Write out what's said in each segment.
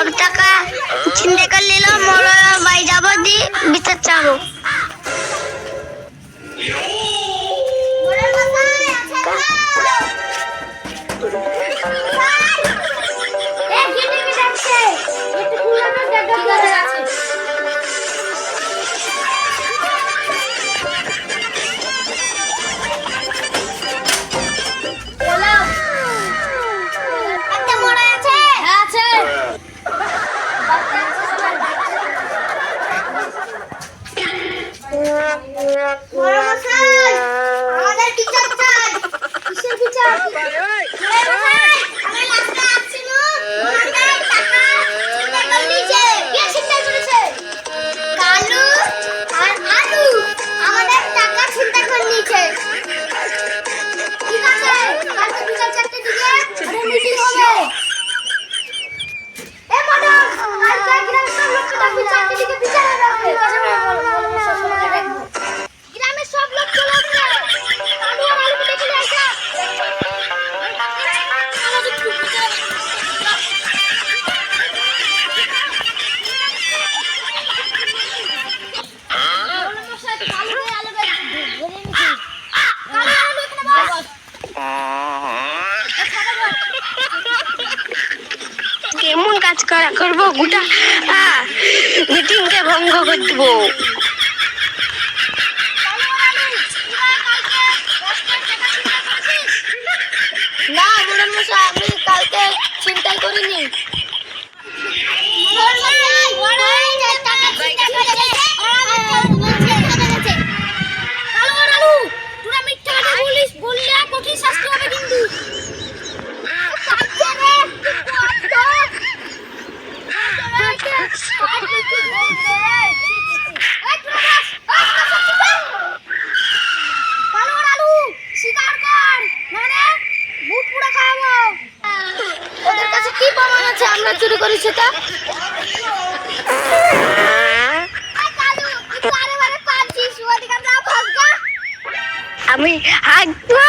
সব টাকা চিন্তা করে নিলাম মরো বাড়ি যাব বিচার চাবো। আমাদের কি চাচ্ছে করা করব গোটা হ্যাঁ, মিটিংকে ভঙ্গ করে দেবো না বুড়ান মশাই আমি কালকে চিন্তাই করিনি। তোমরা চুরি করেছ তা? আমি হাঁটবো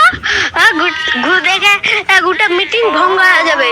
গু দেখে গোটা মিটিং ভঙ্গ হয়ে যাবে।